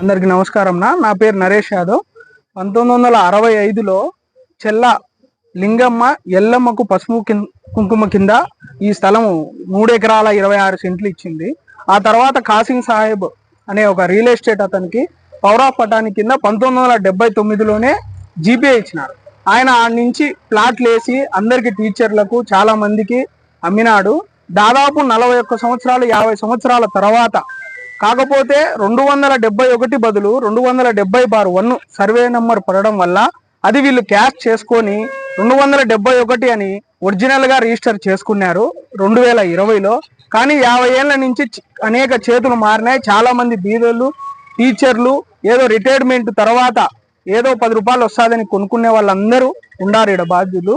అందరికి నమస్కారం నా. నా పేరు నరేష్ యాదవ్. పంతొమ్మిది వందల అరవై ఐదులో చెల్ల లింగమ్మ ఎల్లమ్మకు పసుపు కుంకుమ కింద ఈ స్థలం మూడు ఎకరాల ఇరవై ఆరు సెంట్లు ఇచ్చింది. ఆ తర్వాత కాసింగ్ సాహెబ్ అనే ఒక రియల్ ఎస్టేట్ అతనికి పౌరా పటాని కింద పంతొమ్మిది వందల డెబ్బై తొమ్మిదిలోనే జీపీఏ ఇచ్చినారు. ఆయన ఆ నుంచి ప్లాట్లు వేసి అందరికి టీచర్లకు చాలా మందికి అమ్మినాడు. దాదాపు నలభై ఒక్క సంవత్సరాలు యాభై సంవత్సరాల తర్వాత కాకపోతే రెండు వందల డెబ్బై ఒకటి బదులు రెండు వందల డెబ్బై బార్ వన్ సర్వే నెంబర్ పడడం వల్ల అది వీళ్ళు క్యాష్ చేసుకొని రెండు వందల డెబ్బై ఒకటి అని ఒరిజినల్గా రిజిస్టర్ చేసుకున్నారు రెండు వేల ఇరవైలో. కానీ యాభై ఏళ్ళ నుంచి అనేక చేతులు మారినాయి. చాలామంది బీదలు టీచర్లు ఏదో రిటైర్మెంట్ తర్వాత ఏదో పది రూపాయలు వస్తుందని కొనుక్కునే వాళ్ళందరూ ఉండారు ఇక్కడ బాధ్యులు.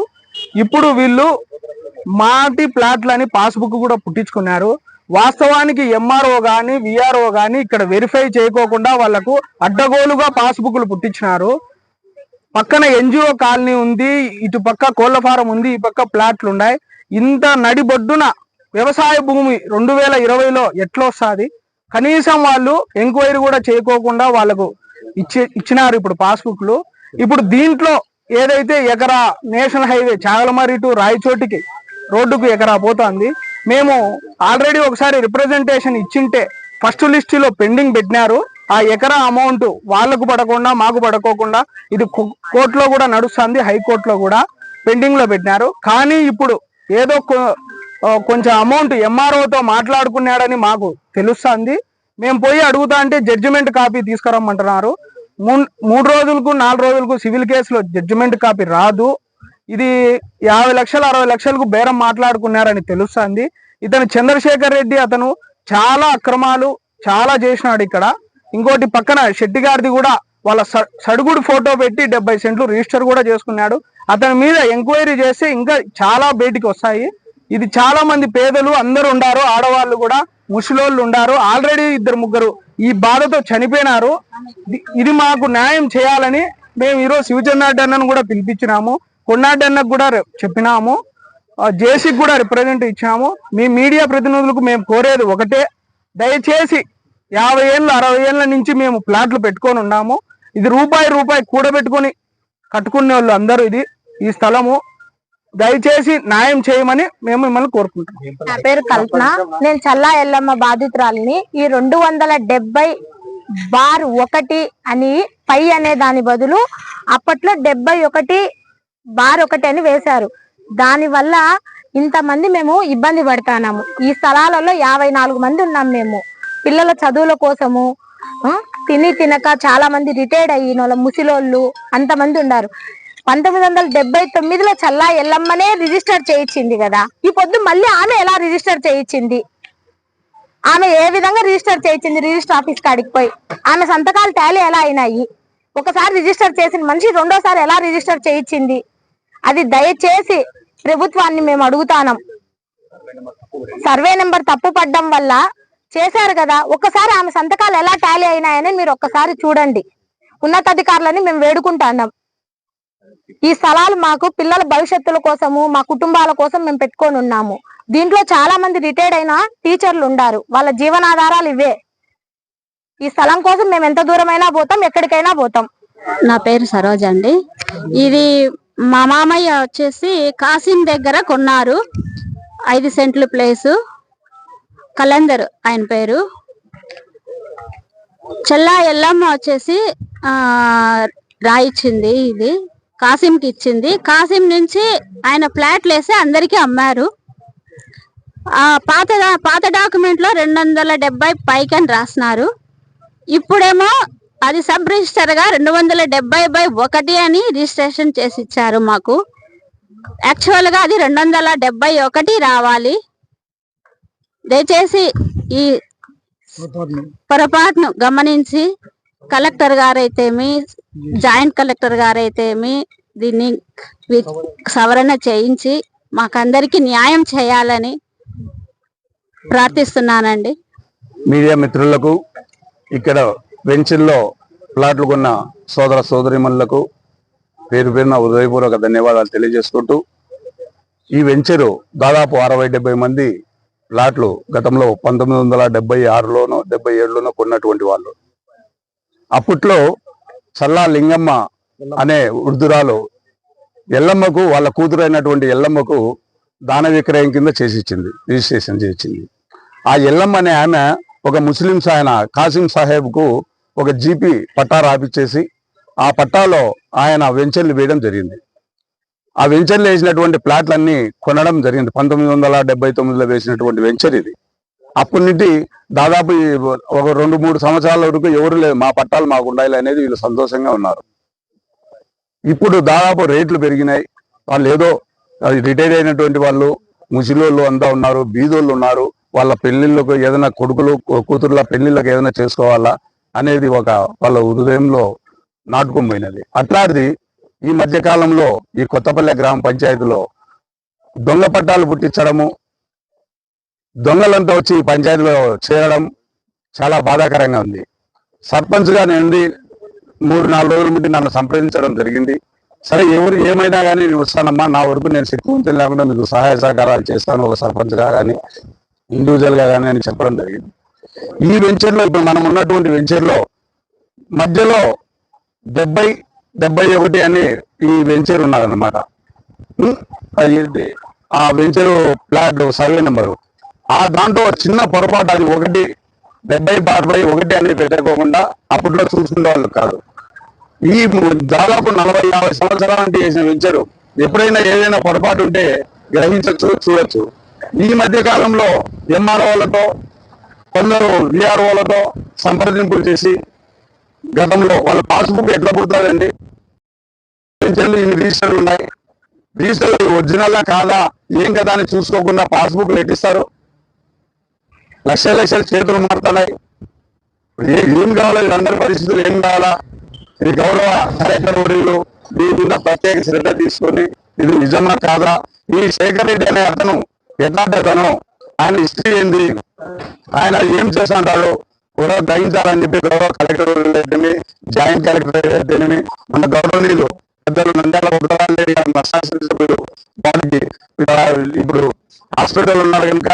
ఇప్పుడు వీళ్ళు మాటి ప్లాట్లని పాస్బుక్ కూడా పుట్టించుకున్నారు. వాస్తవానికి ఎంఆర్ఓ కానీ విఆర్ఓ కానీ ఇక్కడ వెరిఫై చేయకోకుండా వాళ్ళకు అడ్డగోలుగా పాస్బుక్లు పుట్టించినారు. పక్కన ఎన్జిఓ కాలనీ ఉంది ఇటు పక్క కోళ్ళ ఫారం ఉంది ఈ పక్క ప్లాట్లు ఉన్నాయి. ఇంత నడిబొడ్డున వ్యవసాయ భూమి రెండు వేల ఇరవైలో ఎట్లొస్తుంది కనీసం వాళ్ళు ఎంక్వైరీ కూడా చేయకోకుండా వాళ్ళకు ఇచ్చే ఇచ్చినారు ఇప్పుడు పాస్బుక్లు ఇప్పుడు దీంట్లో ఏదైతే ఎకరా నేషనల్ హైవే చాగలమరి టు రాయచోటికి రోడ్డుకు ఎకరా పోతుంది మేము ఆల్రెడీ ఒకసారి రిప్రజెంటేషన్ ఇచ్చింటే ఫస్ట్ లిస్టులో పెండింగ్ పెట్టినారు. ఆ ఎకరా అమౌంట్ వాళ్ళకు పడకుండా మాకు పడకోకుండా ఇది కోర్టులో కూడా నడుస్తుంది హైకోర్టులో కూడా పెండింగ్లో పెట్టినారు. కానీ ఇప్పుడు ఏదో కొంచెం అమౌంట్ ఎంఆర్ఓతో మాట్లాడుకున్నాడని మాకు తెలుస్తుంది. మేము పోయి అడుగుతా అంటే జడ్జిమెంట్ కాపీ తీసుకురమ్మంటున్నారు. మూడు రోజులకు నాలుగు రోజులకు సివిల్ కేసులో జడ్జిమెంట్ కాపీ రాదు. ఇది యాభై లక్షలు అరవై లక్షలకు బేరం మాట్లాడుకున్నారని తెలుస్తుంది. ఇతను చంద్రశేఖర్ రెడ్డి అతను చాలా అక్రమాలు చాలా చేసినాడు ఇక్కడ. ఇంకోటి పక్కన శెట్టి గారిది కూడా వాళ్ళ స- సడుగుడు ఫోటో పెట్టి డెబ్బై సెంట్లు రిజిస్టర్ కూడా చేసుకున్నాడు. అతని మీద ఎంక్వైరీ చేస్తే ఇంకా చాలా బయటికి వస్తాయి. ఇది చాలా మంది పేదలు అందరు ఉండారు ఆడవాళ్ళు కూడా ముసలోళ్ళు ఉండారు. ఆల్రెడీ ఇద్దరు ముగ్గురు ఈ బాధతో చనిపోయినారు. ఇది- మాకు న్యాయం చేయాలని మేము ఈరోజు శివచంద్ర అన్నను కూడా పిలిపించినాము. కొన్నారెడ్డి కూడా చెప్పినాము. జేసీకి కూడా రిప్రజెంట్ ఇచ్చాము. మీ మీడియా ప్రతినిధులకు మేము కోరేది ఒకటే. దయచేసి యాభై ఏళ్ళు అరవై ఏళ్ళ నుంచి మేము ప్లాట్లు పెట్టుకొని ఉన్నాము. ఇది రూపాయి రూపాయి కూడబెట్టుకొని కట్టుకునే వాళ్ళు అందరూ ఇది ఈ స్థలము. దయచేసి న్యాయం చేయమని మేము మిమ్మల్ని కోరుకుంటున్నాం. నా పేరు కల్పన. నేను చల్లా ఎల్లమ్మ బాధితురాలిని. ఈ రెండు వందల డెబ్బై బార్ ఒకటి అని పై అనే దాని బదులు అప్పట్లో డెబ్బై ఒకటి బార్ ఒకటి అని వేశారు. దాని వల్ల ఇంతమంది మేము ఇబ్బంది పడతాము ఈ స్థలాలలో యాభై నాలుగు మంది ఉన్నాం మేము. పిల్లల చదువుల కోసము తిని తినక చాలా మంది రిటైర్డ్ అయిన వాళ్ళ ముసిలోళ్ళు అంతమంది ఉన్నారు పంతొమ్మిది వందల డెబ్బై తొమ్మిదిలో చల్లా ఎల్లమ్మనే రిజిస్టర్ చేయించింది కదా. ఈ పొద్దు మళ్ళీ ఆమె ఎలా రిజిస్టర్ చేయించింది? ఆమె ఏ విధంగా రిజిస్టర్ చేయించింది? రిజిస్టర్ ఆఫీస్ కాడికి పోయి. ఆమె సంతకాలు టాలీ ఎలా అయినాయి? ఒకసారి రిజిస్టర్ చేసిన మనిషి రెండోసారి ఎలా రిజిస్టర్ చేయించింది? అది దయచేసి ప్రభుత్వాన్ని మేము అడుగుతానం. సర్వే నెంబర్ తప్పు పడ్డం వల్ల చేశారు కదా ఒక్కసారి ఆమె సంతకాలు ఎలా టాలీ అయినాయని మీరు ఒక్కసారి చూడండి. ఉన్నతాధికారులని మేము వేడుకుంటున్నాం. ఈ స్థలాలు మాకు పిల్లల భవిష్యత్తుల కోసము మా కుటుంబాల కోసం మేము పెట్టుకొని ఉన్నాము. దీంట్లో చాలా మంది రిటైర్డ్ అయిన టీచర్లు ఉండారు. వాళ్ళ జీవనాధారాలు ఇవే. ఈ స్థలం కోసం మేము ఎంత దూరమైనా పోతాం ఎక్కడికైనా పోతాం. నా పేరు సరోజ అండి. ఇది మా మామయ్య వచ్చేసి కాసిం దగ్గర కొన్నారు. ఐదు సెంట్లు ప్లేసు. కలందర్ ఆయన పేరు. చెల్లా ఎల్లమ్మ వచ్చేసి రాయిచ్చింది ఇది. కాసింకి ఇచ్చింది. కాసిం నుంచి ఆయన ఫ్లాట్లు వేసి అందరికీ అమ్మారు. పాత పాత డాక్యుమెంట్లో రెండు వందల డెబ్బై పైకి అని రాసినారు. ఇప్పుడేమో అది సబ్ రిజిస్టర్గా రెండు వందల డెబ్బై బై ఒకటి అని రిజిస్ట్రేషన్ చేసి ఇచ్చారు మాకు. యాక్చువల్గా అది రెండు వందల డెబ్బై ఒకటి రావాలి. దయచేసి ఈ పొరపాటును. గమనించి కలెక్టర్ గారైతేమి జాయింట్ కలెక్టర్ గారైతేమి దీన్ని సవరణ చేయించి మాకందరికి న్యాయం చేయాలని ప్రార్థిస్తున్నానండి. మీడియా మిత్రులకు ఇక్కడ వెంచర్లో ప్లాట్లు కొన్న సోదర సోదరిమణులకు పేరు పేరున హృదయపూర్వక ధన్యవాదాలు తెలియజేసుకుంటూ ఈ వెంచరు దాదాపు అరవై డెబ్బై మంది ప్లాట్లు గతంలో పంతొమ్మిది వందల డెబ్బై ఆరులోనో డెబ్బై ఏడులోనో కొన్నటువంటి వాళ్ళు. అప్పట్లో చల్లా లింగమ్మ అనే వృద్ధురాలు ఎల్లమ్మకు వాళ్ళ కూతురైనటువంటి ఎల్లమ్మకు దాన విక్రయం కింద చేసి ఇచ్చింది రిజిస్ట్రేషన్ చేసింది ఆ ఎల్లమ్మ అనే ఆమె ఒక ముస్లిం ఆయన కాసిం సాహెబ్కు ఒక జీపీ పట్టా రాపిచ్చేసి ఆ పట్టాలో ఆయన వెంచర్లు వేయడం జరిగింది. ఆ వెంచర్లు వేసినటువంటి ప్లాట్లన్నీ కొనడం జరిగింది. పంతొమ్మిది వందల డెబ్బై తొమ్మిదిలో వేసినటువంటి వెంచర్ ఇది. అప్పటి నుండి దాదాపు ఒక రెండు మూడు సంవత్సరాల వరకు ఎవరు లేదు మా పట్టాలు మాకు ఉండాలి అనేది వీళ్ళు సంతోషంగా ఉన్నారు. ఇప్పుడు దాదాపు రేట్లు పెరిగినాయి. వాళ్ళు ఏదో అది రిటైర్ అయినటువంటి వాళ్ళు ముసిలోళ్ళు అంతా ఉన్నారు బీదోళ్ళు ఉన్నారు. వాళ్ళ పెళ్ళిళ్ళకు ఏదైనా కొడుకులు కూతుర్ల పెళ్ళిళ్ళకు ఏదైనా చేసుకోవాలా అనేది ఒక వాళ్ళ హృదయంలో నాటుకుపోయినది. అట్లాంటిది ఈ మధ్య కాలంలో ఈ కొత్తపల్లె గ్రామ పంచాయతీలో దొంగ పట్టాలు పుట్టించడము దొంగలంతా వచ్చి ఈ పంచాయతీలో చేరడం చాలా బాధాకరంగా ఉంది. సర్పంచ్గా నేను మూడు నాలుగు రోజుల ముందు నన్ను సంప్రదించడం జరిగింది. సరే ఎవరు ఏమైనా కానీ నేను వస్తానమ్మా నా వరకు నేను శక్తివంతం లేకుండా మీకు సహాయ సహకారాలు చేస్తాను ఒక సర్పంచ్గా కానీ. ఇండివిజువల్గా కానీ అని చెప్పడం జరిగింది. ఈ వెంచర్లో ఇప్పుడు మనం ఉన్నటువంటి వెంచర్లో మధ్యలో డెబ్బై డెబ్బై ఒకటి అని ఈ వెంచర్ ఉన్నదన్నమాట. అది ఆ వెంచర్ ప్లాట్ సర్వే నెంబరు. ఆ దాంట్లో చిన్న పొరపాటు అది ఒకటి డెబ్బై అరవై ఒకటి అని పెట్టకోకుండా అప్పట్లో చూసుకునే వాళ్ళు కాదు. ఈ దాదాపు నలభై యాభై సంవత్సరాల నుంచి చేసిన వెంచరు ఎప్పుడైనా ఏదైనా పొరపాటు ఉంటే గ్రహించవచ్చు చూడొచ్చు. ఈ మధ్య కాలంలో ఎంఆర్ఓలతో కొందరు విఆర్ఓలతో సంప్రదింపులు చేసి గతంలో వాళ్ళ పాస్బుక్ ఎట్లా పుడతారండి? ఇన్ని రిజిస్టర్లు ఉన్నాయి. రిజిస్టర్లు ఒరిజినల్ కాదా? ఏం కదా అని చూసుకోకుండా పాస్బుక్ లెక్కిస్తారు లక్ష లక్షల చేతులు మారుతున్నాయి. ఏం కావాలో? వీళ్ళందరి పరిస్థితులు ఏం కావాలా? ఇది గౌరవ కార్యక్రమాలు దీని మీద ప్రత్యేక శ్రద్ధ తీసుకొని ఇది నిజమా కాదా? ఈ శేఖర్ రెడ్డి అనే అతను ఎట్లాంటి అతను ఆయన హిస్టరీ ఏంది? ఆయన ఏం చేస్తుంటాడు? కూడా గ్రహించాలని చెప్పి గౌరవ కలెక్టర్ రెడ్డిని జాయింట్ కలెక్టర్ రెడ్డిని మన గౌరవనీయులు పెద్దలు నంద్యాల ఉత్తరాలు మన వారికి ఇప్పుడు హాస్పిటల్ ఉన్నారు కనుక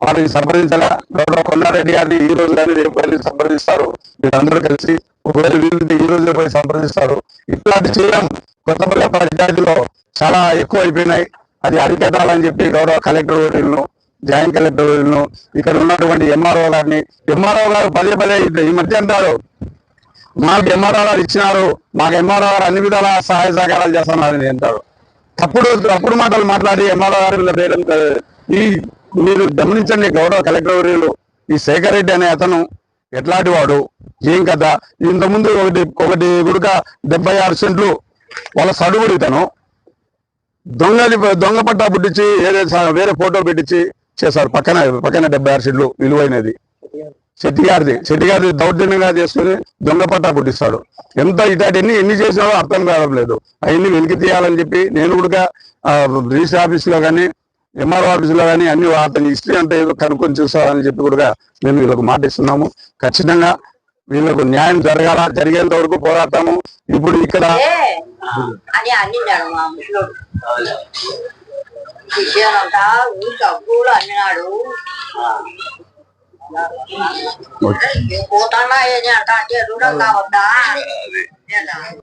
వారిని సంప్రదించాలా? గౌరవ కొండారెడ్డి గారిని ఈ రోజు కానీ రేపు వెళ్ళి సంప్రదిస్తారు. వీళ్ళందరూ కలిసి ఒకవేళ వీళ్ళని ఈ రోజు పోయి సంప్రదిస్తారు. ఇట్లాంటి చేయడం కొత్తపల్లి పంచాయతీలో చాలా ఎక్కువ అయిపోయినాయి అది అరికట్టాలని చెప్పి గౌరవ కలెక్టర్ వర్యులను జాయింట్ కలెక్టర్ వర్యులను ఇక్కడ ఉన్నటువంటి ఎంఆర్ఓ గారిని ఎంఆర్ఓ గారు పదే పదే ఈ మధ్య అంటారు. మాకు ఎంఆర్ఓ గారు ఇచ్చినారు మాకు ఎంఆర్ఓ గారు అన్ని విధాల సహాయ సహకారాలు చేస్తున్నారని అంటారు. తప్పుడు తప్పుడు మాటలు మాట్లాడి ఎంఆర్ఓ గారి పేరు ఈ మీరు గమనించండి గౌరవ కలెక్టర్ వర్యులు ఈ శేఖర్ రెడ్డి అనే అతను ఎట్లాంటి వాడు ఏం కదా ఇంతకుముందు ఒకటి ఒకటి గుడుక డెబ్బై ఆరు సెంట్లు వాళ్ళ సడుగుడు ఇతను. దొంగది దొంగ పట్టా పుట్టించి వేరే వేరే ఫోటో పెట్టించి చేశారు. పక్కన పక్కన డెబ్బై ఆరు సీట్లు విలువైనది. శెట్టిగారిది గారిది దౌర్జన్యంగా చేసుకుని దొంగ పట్టా పుట్టిస్తాడు. ఎంత ఇటాటి ఎన్ని చేసినాడో అర్థం కావడం లేదు. అవన్నీ వెలికి తీయాలని చెప్పి నేను కూడా రిజిస్టర్ ఆఫీస్లో కానీ ఎంఆర్ఓ ఆఫీస్లో కానీ అన్ని అతని హిస్టరీ అంటే ఏదో కనుక్కొని చూస్తారని చెప్పి కూడా మేము వీళ్ళకు మాట ఇస్తున్నాము. ఖచ్చితంగా వీళ్ళకు న్యాయం జరగాల జరిగేంత వరకు పోరాడతాము. ఇప్పుడు ఇక్కడ అని అన్నిన్నాడు మా ముసలోడు విషయం అంతా ఊరికి పోతానా ఏది అంట అంటే రుణం కావద్దా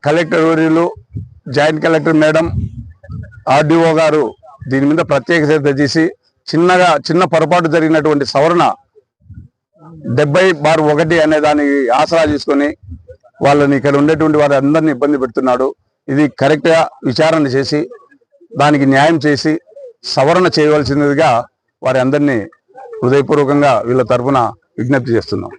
కలెక్టర్ వర్యులు జాయింట్ కలెక్టర్ మేడం ఆర్డీఓ గారు దీని మీద ప్రత్యేక శ్రద్ధ చేసి చిన్నగా చిన్న పొరపాటు జరిగినటువంటి సవరణ డెబ్బై బార్ ఒకటి అనే దానికి ఆసరా తీసుకొని వాళ్ళని ఇక్కడ ఉండేటువంటి వారి అందరినీ ఇబ్బంది పెడుతున్నాడు. ఇది కరెక్ట్గా విచారణ చేసి దానికి న్యాయం చేసి సవరణ చేయవలసినదిగా వారి అందరినీ హృదయపూర్వకంగా వీళ్ళ తరఫున విజ్ఞప్తి చేస్తున్నాం.